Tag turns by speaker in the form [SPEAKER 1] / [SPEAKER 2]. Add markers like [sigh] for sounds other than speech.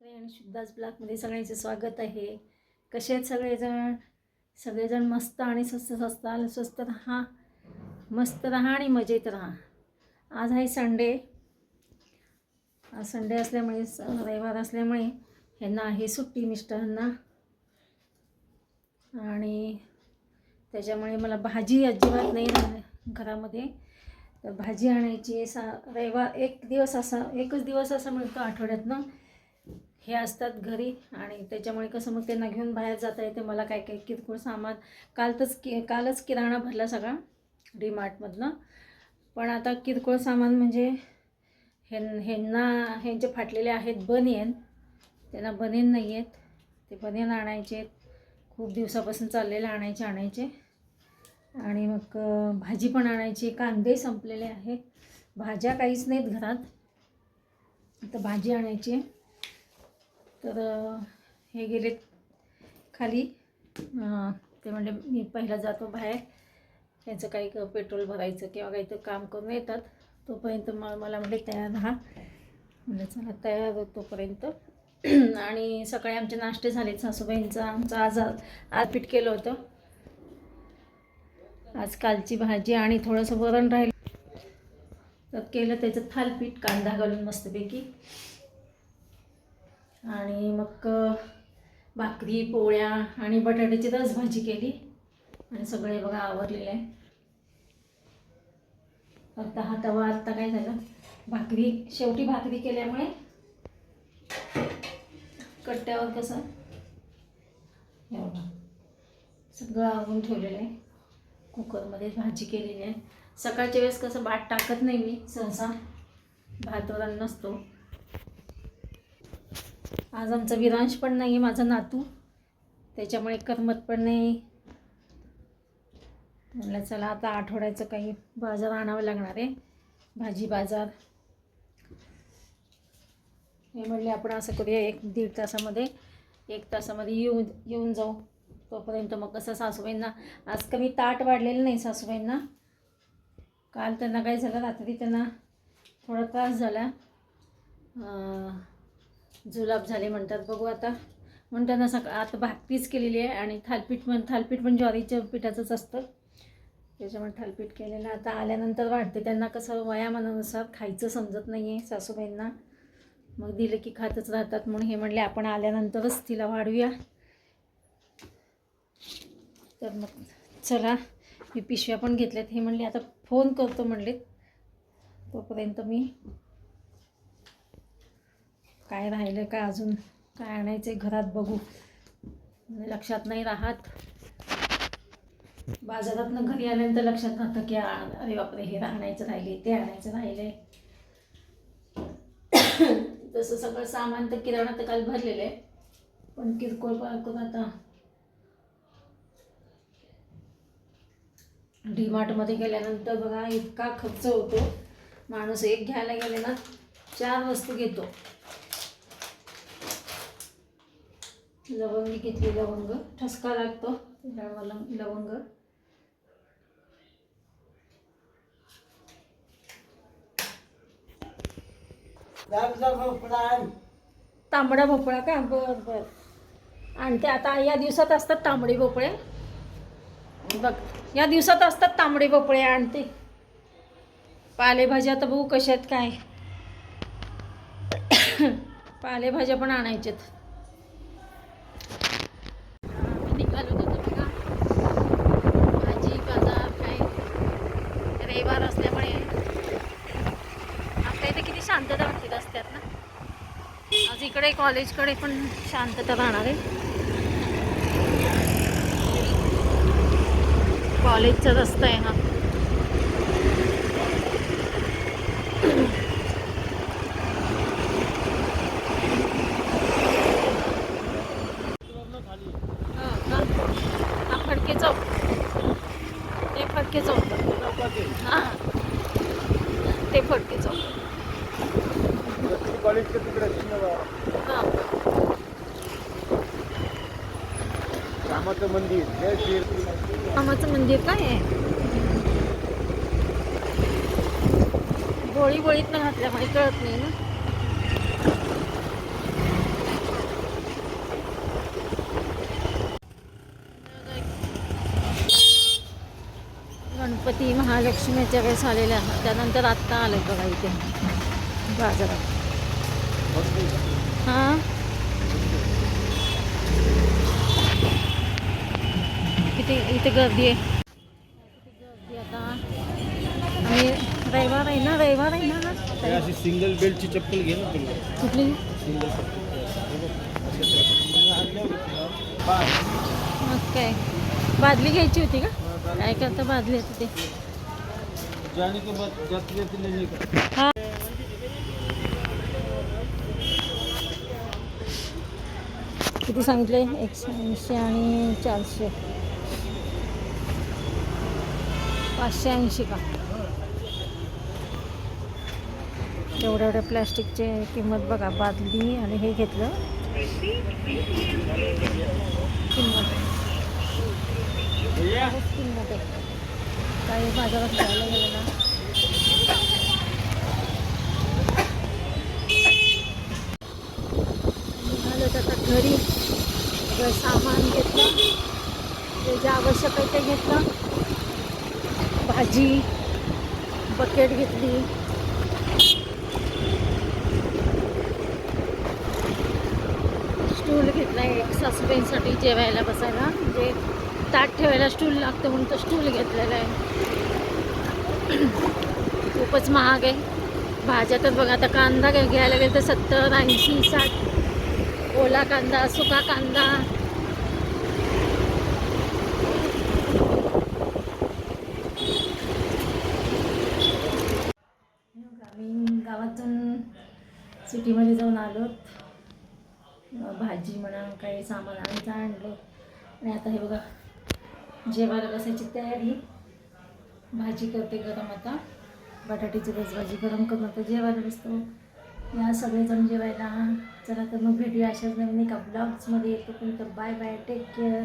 [SPEAKER 1] इकडे आणि शुद्धाच ब्लॉकमध्ये सगळ्यांचे स्वागत आहे. कसे आहेत सगळेजण? सगळेजण मस्त आणि स्वस्त स्वस्त स्वस्त राहा. मस्त राहा आणि मजेत राहा. आज आहे संडे. आज संडे असल्यामुळे स- रविवार असल्यामुळे ह्यांना आहे सुट्टी मिस्टरांना. आणि त्याच्यामुळे मला भाजी अजिबात नाही राहणार घरामध्ये. तर भाजी आणायची सा रविवार एक दिवस असा एकच दिवस असा मिळतो आठवड्यातनं. हे असतात घरी आणि त्याच्यामुळे कसं मग त्यांना घेऊन बाहेर जाता येते. मला काय काय किरकोळ सामान कालतच कि कालच किराणा भरला सगळा डीमार्टमधनं. पण आता किरकोळ सामान म्हणजे हे ह्यांना ह्यांचे फाटलेले आहेत बनियन त्यांना बनियन नाही आहेत ते बनियन आणायचे आहेत खूप दिवसापासून चाललेले आणायचे आणायचे. आणि मग भाजी पण आणायची. कांदे संपलेले आहेत. भाज्या काहीच नाहीत घरात. आता भाजी आणायची आहे. तर हे गेले खाली. ते म्हणजे मी पहिला जातो बाहेर. त्यांचं काही क- पेट्रोल भरायचं किंवा काही तर काम करून येतात. तोपर्यंत म मला म्हणजे तयार राहा. म्हणजे चला तयार होतो तोपर्यंत. [clears throat] आणि सकाळी आमचे नाश्ते झालेत सासूबाईंचं. आमचा आज आज पीठ केलं होतं. आज कालची भाजी आणि थोडंसं वरण राहिलं. तर केलं त्याचं थालपीठ कांदा घालून मस्तपैकी. आणि मग भाकरी पोळ्या आणि बटाट्याची रस भाजी केली. आणि सगळे बघा आवरलेले आहे. फक्त हा तवा आत्ता काय झालं? भाकरी शेवटी भाकरी केल्यामुळे कट्ट्यावर कसं? सगळं आवरून ठेवलेलं आहे. कुकरमध्ये भाजी केलेली आहे. सकाळच्या वेळेस कसं भात टाकत नाही मी सहसा. भात वरण नसतो. आज आमचा विरांश पण नाही आहे माझा नातू. त्याच्यामुळे करमत पण नाही. म्हणलं चला आता आठवड्याचं काही बाजार आणावं लागणार आहे. भाजी बाजार. हे म्हणले आपण असं करूया एक दीड तासामध्ये एक तासामध्ये येऊन येऊन जाऊ. तोपर्यंत मग कसं सासूबाईंना आज कमी ताट वाढलेलं नाही सासूबाईंना. काल त्यांना काय झालं रात्री त्यांना थोडा त्रास झाला. जुलाब झाले म्हणतात. बघू आता. म्हणून त्यांना आता भाकरीच केलेली आहे आणि थालपीठ पण थालपीठ पण ज्वारीच्या पिठाचंच असतं. त्याच्यामुळे थालपीठ केलेलं आता आल्यानंतर वाटते त्यांना कसं वयामानानुसार खायचं समजत नाही आहे सासूबाईंना. मग दिलं की खातच राहतात म्हणून हे म्हणले आपण आल्यानंतरच तिला वाढूया. तर मग चला मी पिशव्या पण घेतल्यात. हे म्हणले आता फोन करतो म्हणले तोपर्यंत मी काय राहिलं का अजून काय आणायचं आहे घरात बघू. लक्षात नाही राहत. बाजारातनं घरी आल्यानंतर लक्षात राहतं की अरे बापरे हे आणायचं राहिले ते आणायचं राहिले. तसं सगळं सामान तर किराणा तर काल भरलेलं आहे. पण किरकोळ पाळकून आता. डीमार्टमध्ये गेल्यानंतर बघा इतका खर्च होतो. माणूस एक घ्यायला गेले ना चार वस्तू घेतो. लवंगी घेतली लवंग. ठसका लागतो मला लवंग. तांबडा भोपळा का? बर बर. आणि ते आता या दिवसात असतात तांबडे भोपळे. बघ या दिवसात असतात तांबडे भोपळे आणते. पालेभाज्या आता बघू कशा आहेत काय. [coughs] पालेभाज्या पण आणायच्यात निघालो होतो बघा भाजी बाजार काय रविवार असल्यामुळे आपल्या इथे किती शांतता वाटते रस्त्यात ना? आज इकडे कॉलेजकडे पण शांतता राहणार आहे. कॉलेजचा रस्ता आहे हा. हा चौक. ते फडके चौक हा. ते फडके चौक
[SPEAKER 2] कॉलेज
[SPEAKER 1] हा.
[SPEAKER 2] रामाचं मंदिर जय श्री
[SPEAKER 1] रामाचं मंदिर काय आहे? गोळी गोळीतनं घातल्यामुळे कळत नाही ना. गणपती महालक्ष्मीच्या वेळेस आलेले आहात. त्यानंतर आत्ता आले बघा इथे. बाजारात. हां? किती? इथे गर्दी आहे. गर्दी आता. आणि रविवार आहे ना? रविवार आहे ना?
[SPEAKER 2] अशी सिंगल बेल्टची चप्पल घे ना तुला.
[SPEAKER 1] कुठली?
[SPEAKER 2] सिंगल
[SPEAKER 1] मग काय बादली घ्यायची होती का? काय करता आता ते? हा. किती सांगितले? एकशे ऐंशी आणि चारशे. पाचशे ऐंशी का? एवढ्या एवढ्या प्लॅस्टिकचे किंमत बघा बादली आणि हे घेतलं. किंमत. खूपच किंमत आहे काही बाजारात घ्यायला गेलं ना. निघालो आता घरी. सगळं सामान घेतलं. जे जे आवश्यक आहे ते घेतलं. भाजी बकेट घेतली. स्टूल घेतला एक सासूबाईंसाठी जेवायला बसायला. म्हणजे ताट ठेवायला स्टूल लागतं म्हणून तो स्टूल घेतलेला आहे. खूपच महाग आहे. भाज्या तर बघा आता कांदा घ्यायला गेलं तर सत्तर ऐंशी साठ. ओला कांदा सुका कांदा. आम्ही गावातून सिटीमध्ये जाऊन आलो. भाजी म्हणा काही सामान आणायचं आणलं. आणि आता हे बघा जेवायला बसायची तयारी. भाजी करते गरम आता. बटाट्याची रस भाजी गरम करून आता जेवायला बसतो. या सगळेजण जेवायला. चला तर मग भेटूया अशाच नवीन एका ब्लॉग्समध्ये येतो पण तर बाय बाय टेक केअर